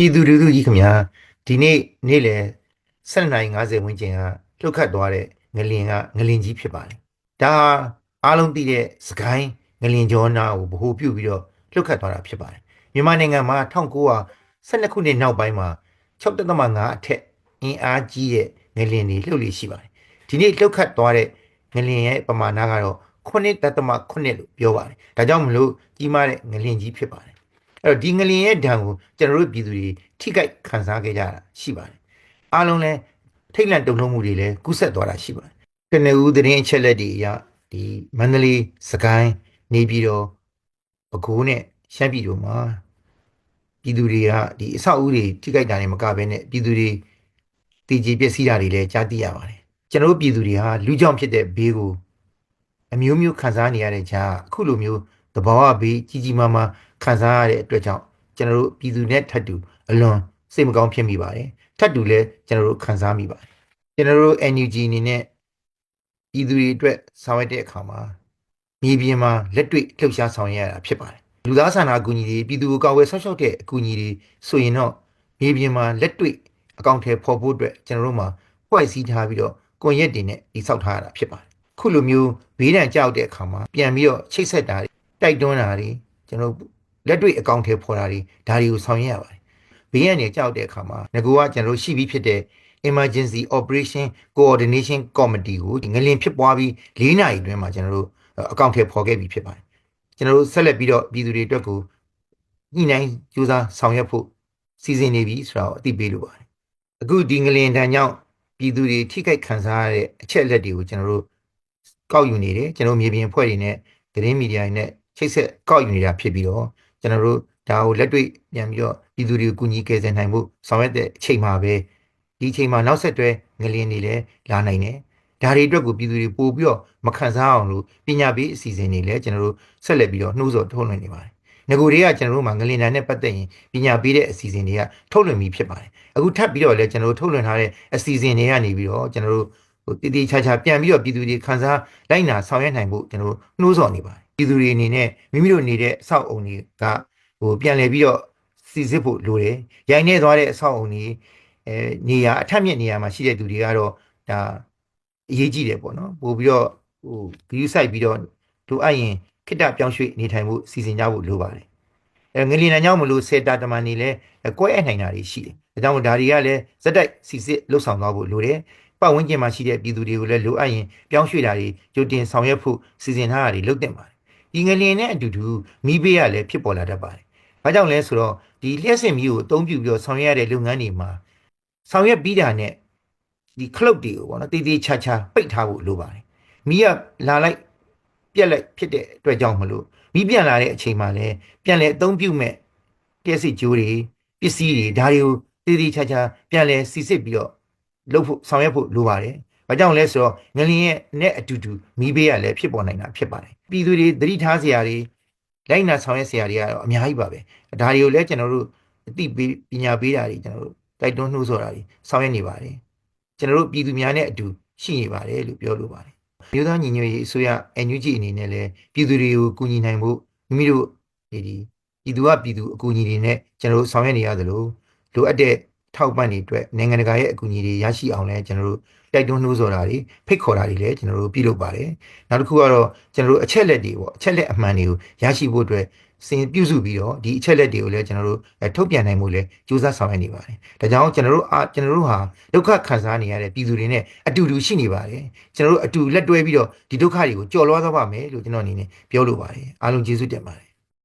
ပြည်သူလူထုကြီးခင်ဗျာဒီနေ့နေ့လယ်7:50ဝန်းကျင်ကလှုပ်ခတ်သွားတဲ့ငလင်ကငလင်ကြီးဖြစ်ပါတယ်ဒါဟာအားလုံးသိတဲ့စကိုင်းငလင်ကျော်နာကိုဗဟိုပြုပြီးတော့လှုပ်ခတ်သွားတာဖြစ်ပါတယ်မြန်မာနိုင်ငံမှာ1912ခုနှစ်နောက်ပိုင်းမှာ6.5အထက်အင်အားကြီးတဲ့ငလင်တွေလှုပ်လို့ရှိပါတယ်ဒီနေ့လှုပ်ခတ်သွားတဲ့ငလင်ရဲ့ပမာဏကတော့9.8လို့ပြောပါတယ်ဒါကြောင့်မလို့ကြီးမားတဲ့ငလင်ကြီးဖြစ်ပါတယ် အဲ့တော့ဒီငလင်ရဲ့ဒဏ်ကိုကျွန်တော်တို့ပြည်သူတွေထိခိုက်ခံစားခဲ့ကြတာရှိပါတယ်အားလုံးလဲထိတ်လန့်တုန်လှုပ်မှုတွေလည်းကူးဆက်သွားတာရှိပါတယ်ကနဦးသတင်းအချက်လက်တွေအရဒီမန္တလေးစကိုင်းနေပြည်တော်ပဲခူးနဲ့ရှမ်းပြည်တို့မှာပြည်သူတွေကဒီအဆောက်အဦတွေထိခိုက်တာတွေမကဘဲနဲ့ပြည်သူတွေတည်ကြည်ပျက်စီးတာတွေလည်းကြားသိရပါတယ်ကျွန်တော်တို့ပြည်သူတွေဟာလူကြောင့်ဖြစ်တဲ့ဘေးကိုအမျိုးမျိုးခံစားနေရတဲ့ကြားအခုလိုမျိုးသဘာဝဘေးကြီးကြီးမားမား ခံစားရတဲ့အတွက်ကြောင့်ကျွန်တော်တို့ပြည်သူနဲ့ထပ်တူအလွန်စိတ်မကောင်းဖြစ်မိပါတယ်ထပ်တူလည်းကျွန်တော်တို့ခံစားမိပါတယ်ကျွန်တော်တို့ NUG အနေနဲ့ပြည်သူတွေအတွက်ဆောင်ရွက်တဲ့အခါမှာမြေပြင်မှာလက်တွေ့လှုပ်ရှားဆောင်ရွက်ရတာဖြစ်ပါတယ်လူသားစာနာအကူအညီတွေပြည်သူကိုကာကွယ်ဆောက်ရှောက်တဲ့အကူအညီတွေဆိုရင်တော့မြေပြင်မှာလက်တွေ့အကောင့်ထဲပေါ်ဖို့အတွက်ကျွန်တော်တို့မှာဖွဲ့စည်းထားပြီးတော့ကွန်ရက်တွေနဲ့တိစောက်ထားရတာဖြစ်ပါတယ်ခုလိုမျိုးဘေးဒဏ်ကြောက်တဲ့အခါမှာပြန်ပြီးတော့ချိတ်ဆက်တာတွေတိုက်တွန်းတာတွေကျွန်တော်တို့ လက်တွေ့အကောင့်ထဲပေါ်တာတွေဒါတွေကိုဆောင်ရွက်ရပါတယ်ဘေးရန်တွေကြောက်တဲ့အခါမှာငကူကကျွန်တော်တို့ရှိပြီးဖြစ်တဲ့ emergency operation coordination committee ကိုငလင်ဖြစ်ပွားပြီး၄နာရီအတွင်းမှာကျွန်တော်တို့အကောင့်ထဲပေါ်ခဲ့ပြီးဖြစ်ပါတယ်ကျွန်တော်တို့ဆက်လက်ပြီးတော့ပြည်သူတွေအတွက်ကိုညှိနှိုင်းကြိုးစားဆောင်ရွက်ဖို့စီစဉ်နေပြီဆိုတာကိုအသိပေးလိုပါတယ်အခုဒီငလင်တန်ကြောင့်ပြည်သူတွေထိခိုက်ခံစားရတဲ့အချက်အလက်တွေကိုကျွန်တော်တို့ကောက်ယူနေတယ်ကျွန်တော်မြေပြင်အဖွဲ့တွေနဲ့သတင်းမီဒီယာတွေနဲ့ချိတ်ဆက်ကောက်ယူနေတာဖြစ်ပြီးတော့ ကျွန်တော်တို့ဒါကိုလက်တွေ့ပြန်ပြီးတော့ပြည်သူတွေကိုကူညီကယ်ဆယ်နိုင်မှုဆောင်ရွက်တဲ့အချိန်မှာပဲဒီအချိန်မှာနောက်ဆက်တွဲငလျင်တွေလည်းလာနိုင်တယ်ဒါတွေအတွက်ကိုပြည်သူတွေပို့ပြီးတော့မခံစားအောင်လို့ပညာပေးအစီအစဉ်တွေလည်းကျွန်တော်တို့ဆက်လက်ပြီးတော့နှိုးဆော်ထုတ်လွှင့်နေပါတယ်ငကိုတွေကကျွန်တော်တို့မှာငလင်တန်နဲ့ပတ်သက်ရင်ပညာပေးတဲ့အစီအစဉ်တွေကထုတ်လွှင့်ပြီးဖြစ်ပါတယ်အခုထပ်ပြီးတော့လည်းကျွန်တော်တို့ထုတ်လွှင့်ထားတဲ့အစီအစဉ်တွေကနေပြီးတော့ကျွန်တော်တို့ဟိုတည်တည်ချာချာပြန်ပြီးတော့ပြည်သူတွေခံစားလိုက်နာဆောင်ရွက်နိုင်ဖို့ကျွန်တော်တို့နှိုးဆော်နေပါတယ် ပြည်သူတွေအနေနဲ့မိမိတို့နေတဲ့အဆောက်အုံတွေကဟိုပြန်လည်ပြီးတော့စီစစ်ဖို့လိုတယ်။ရိုင်းနေသွားတဲ့အဆောက်အုံတွေအဲနေရာအထက်မြင့်နေရာမှာရှိတဲ့သူတွေကတော့ဒါအရေးကြီးတယ်ပေါ့နော်။ပို့ပြီးတော့ဟိုဂရုစိုက်ပြီးတော့လိုအပ်ရင်ခိတ္တပြောင်းရွှေ့နေထိုင်မှုစီစဉ်ကြဖို့လိုပါတယ်။အဲငလီနံကြောင့်မလို့စေတာတမန်နေလဲကွဲအပ်နိုင်တာတွေရှိတယ်။ဒါကြောင့်ဒါတွေကလည်းဇက်တိုက်စီစစ်လှုပ်ဆောင်သွားဖို့လိုတယ်။ပတ်ဝန်းကျင်မှာရှိတဲ့ပြည်သူတွေကိုလည်းလိုအပ်ရင်ပြောင်းရွှေ့တာတွေကြိုတင်ဆောင်ရွက်ဖို့စီစဉ်ထားတာတွေလုပ်တင်ပါတယ်။ ဒီငလျင်နဲ့အတူတူမိဘေးကလည်းဖြစ်ပေါ်လာတတ်ပါတယ်။ဘာကြောင့်လဲဆိုတော့ဒီလျှက်စင်မီးကိုအသုံးပြုပြီးတော့ဆောင်ရွက်ရတဲ့လုပ်ငန်းတွေမှာဆောင်ရွက်ပြီးတာနဲ့ဒီခလုတ်တွေကိုပေါ့နော်တေးသေးချာချာပိတ်ထားဖို့လိုပါတယ်။မီးကလာလိုက်ပြက်လိုက်ဖြစ်တဲ့အတွက်ကြောင့်မလို့မီးပြန်လာတဲ့အချိန်မှာလည်းပြန်လဲအသုံးပြုမဲ့တည့်စစ်ကြိုးတွေပစ္စည်းတွေဒါတွေကိုတေးသေးချာချာပြန်လဲစီစစ်ပြီးတော့လုပ်ဖို့ဆောင်ရွက်ဖို့လိုပါတယ်။ဘာကြောင့်လဲဆိုတော့ငလျင်ရဲ့နဲ့အတူတူမီးဘေးကလည်းဖြစ်ပေါ်နိုင်တာဖြစ်ပါတယ်။ ပြည်သူတွေသတိထားစရာတွေလိုက်နာဆောင်ရွက်စရာတွေကတော့အများကြီးပါပဲဒါတွေကိုလည်းကျွန်တော်တို့အသိပေးပညာပေးတာတွေကျွန်တော်တို့တိုက်တွန်းနှိုးဆော်တာတွေဆောင်ရွက်နေပါတယ်ကျွန်တော်တို့ပြည်သူများနဲ့အတူရှိနေပါတယ်လို့ပြောလိုပါတယ်မြို့သားညီညွတ်ရေးအစိုးရ NUG အနေနဲ့လည်းပြည်သူတွေကိုကူညီနိုင်ဖို့မိမိတို့ဒီဒီပြည်သူကပြည်သူအကူအညီတွေနဲ့ကျွန်တော်တို့ဆောင်ရွက်နေရသလိုလိုအပ်တဲ့ ထောက်ပံ့တွေအတွက်နိုင်ငံတကာရဲ့အကူအညီတွေရရှိအောင်လည်းကျွန်တော်တို့တိုက်တွန်းနှိုးဆော်တာတွေဖိတ်ခေါ်တာတွေလည်းကျွန်တော်တို့ပြုလုပ်ပါတယ်နောက်တစ်ခုကတော့ကျွန်တော်တို့အချက်လက်တွေပေါ့အချက်လက်အမှန်တွေကိုရရှိဖို့အတွက်စင်ပြုစုပြီးတော့ဒီအချက်လက်တွေကိုလည်းကျွန်တော်တို့ထုတ်ပြန်နိုင်မှုလည်းကြိုးစားဆောင်ရွက်နေပါတယ်ဒါကြောင့်ကျွန်တော်တို့အားကျွန်တော်တို့ဟာဒုက္ခခံစားနေရတဲ့ပြည်သူတွေနဲ့အတူတူရှိနေပါတယ်ကျွန်တော်တို့အတူလက်တွဲပြီးတော့ဒီဒုက္ခတွေကိုကြော်လွှားသွားပါမယ်လို့ကျွန်တော်အနေနဲ့ပြောလိုပါတယ်အားလုံးကျေးဇူးတင်ပါတယ်